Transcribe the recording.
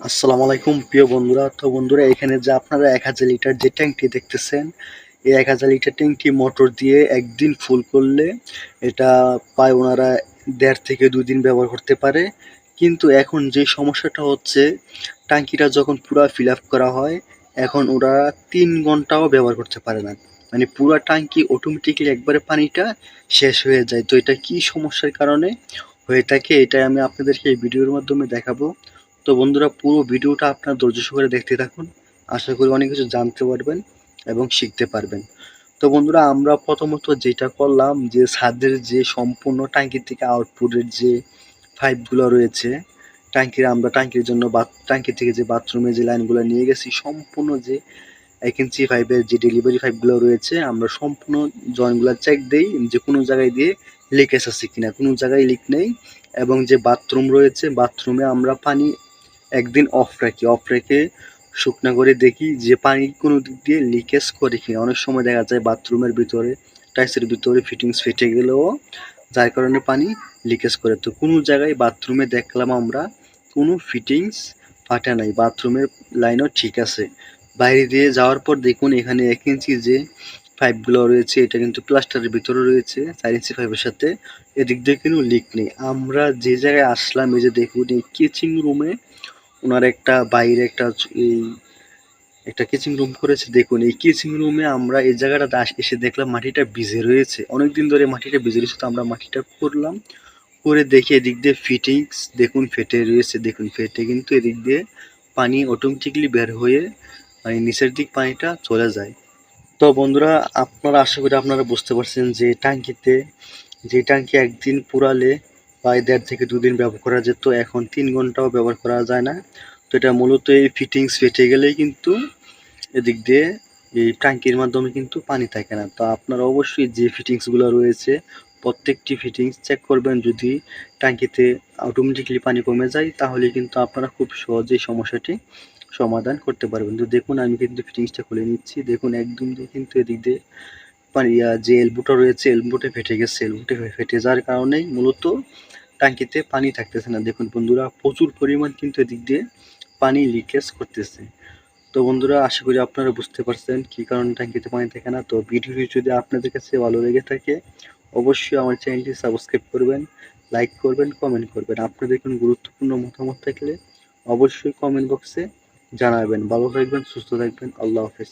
আসসালামু আলাইকুম, প্রিয় বন্ধুরা। তো বন্ধুরা, এখানে যে আপনারা এক হাজার লিটার যে ট্যাঙ্কটি দেখতেছেন, এই এক হাজার লিটার ট্যাঙ্কটি মোটর দিয়ে একদিন ফুল করলে এটা পায় ওনারা দেড় থেকে দুই দিন ব্যবহার করতে পারে। কিন্তু এখন যে সমস্যাটা হচ্ছে, ট্যাঙ্কিটা যখন পুরা ফিল করা হয়, এখন ওরা তিন ঘন্টাও ব্যবহার করতে পারে না। মানে পুরা ট্যাঙ্কি অটোমেটিক্যালি একবারে পানিটা শেষ হয়ে যায়। তো এটা কি সমস্যার কারণে? হয়ে থাকে এটা আমি আপনাদেরকে এই ভিডিওর মাধ্যমে দেখাবো। তো বন্ধুরা, পুরো ভিডিওটা আপনার ধৈর্য সহকারে দেখতে থাকুন। আশা করি অনেক কিছু জানতে পারবেন এবং শিখতে পারবেন। তো বন্ধুরা, আমরা প্রথমত যেটা করলাম যে ছাদের যে সম্পূর্ণ ট্যাঙ্কি থেকে আউটপুটের যে পাইপগুলো রয়েছে, ট্যাঙ্কির আমরা ট্যাঙ্কির জন্য বাথ ট্যাঙ্কি থেকে যে বাথরুমে যে লাইনগুলো নিয়ে গেছি, সম্পূর্ণ যে এক ইঞ্চি পাইপের যে ডেলিভারি পাইপগুলো রয়েছে, আমরা সম্পূর্ণ জয়েন্টগুলো চেক দিই যে কোনো জায়গায় দিয়ে লিকেজ আছে কিনা। কোনো জায়গায় লিক নেই এবং যে বাথরুম রয়েছে বাথরুমে আমরা পানি একদিন অফ রাখি। অফ রেখে শুকনা করে দেখি যে পানি কোনো দিক দিয়ে লিকেজ করে কিনা। অনেক সময় দেখা যায় বাথরুমের ভিতরে টাইসের ভিতরে ফিটিংস ফেটে গেলেও যার কারণে পানি লিকেজ করে। তো কোনো জায়গায় বাথরুমে দেখলাম আমরা কোনো ফিটিংস ফাটে নাই। বাথরুমের লাইনও ঠিক আছে। বাইরে দিয়ে যাওয়ার পর দেখুন এখানে এক ইঞ্চি যে পাইপগুলো রয়েছে, এটা কিন্তু প্লাস্টারের ভিতরে রয়েছে, চার ইঞ্চি পাইপের সাথে। এদিক দিয়ে কোনো লিক নেই। আমরা যে জায়গায় আসলাম, এই যে দেখুন এই কিচিং রুমে ওনার একটা বাইরে একটা এই একটা কিচিং রুম করেছে। দেখুন, এই কিচিং রুমে আমরা এই জায়গাটাতে এসে দেখলাম মাটিটা ভিজে রয়েছে। অনেকদিন ধরে মাটিটা ভিজে রয়েছে, তো আমরা মাটিটা করলাম। করে দেখি এদিক দিয়ে ফিটিংস দেখুন ফেটে রয়েছে, দেখুন ফেটে কিন্তু এদিক দিয়ে পানি অটোমেটিকলি বের হয়ে মানে নিচের দিক পানিটা চলে যায়। তো বন্ধুরা, আপনারা আশা করি আপনারা বুঝতে পারছেন যে ট্যাঙ্কিতে, যে ট্যাঙ্কি একদিন পুরালে প্রায় দেড় থেকে দুদিন ব্যবহার করা যেত, এখন তিন ঘন্টাও ব্যবহার করা যায় না। তো এটা মূলত এই ফিটিংস ফেটে গেলেই কিন্তু এদিক দিয়ে এই ট্যাঙ্কির মাধ্যমে কিন্তু পানি থাকে না। তো আপনারা অবশ্যই যে ফিটিংসগুলো রয়েছে, প্রত্যেকটি ফিটিংস চেক করবেন। যদি ট্যাঙ্কিতে অটোমেটিক্যালি পানি কমে যায়, তাহলে কিন্তু আপনারা খুব সহজেই সমস্যাটি সমাধান করতে পারবেন। তো দেখুন, আমি কিন্তু ফিটিংসটা খুলে নিচ্ছি। দেখুন, একদম দিয়ে কিন্তু এদিক দিয়ে পানি যে এলবোটা রয়েছে এলবোটা ফেটে গেছে। এলবোটা ফেটে যাওয়ার কারণেই মূলত ট্যাঙ্কিতে পানি থাকতেছে না। দেখুন বন্ধুরা, প্রচুর পরিমাণ কিন্তু এদিক দিয়ে পানি লিকেজ করতেছে। তো বন্ধুরা, আশা করি আপনারা বুঝতে পারছেন কি কারণে ট্যাঙ্কিতে পানি থাকে না। তো ভিডিওটি যদি আপনাদের কাছে ভালো লেগে থাকে, অবশ্যই আমার চ্যানেলটি সাবস্ক্রাইব করবেন, লাইক করবেন, কমেন্ট করবেন। আপনাদের কোনো গুরুত্বপূর্ণ মতামত থাকলে অবশ্যই কমেন্ট বক্সে জানাবেন। ভালো থাকবেন, সুস্থ থাকবেন। আল্লাহ হাফেজ।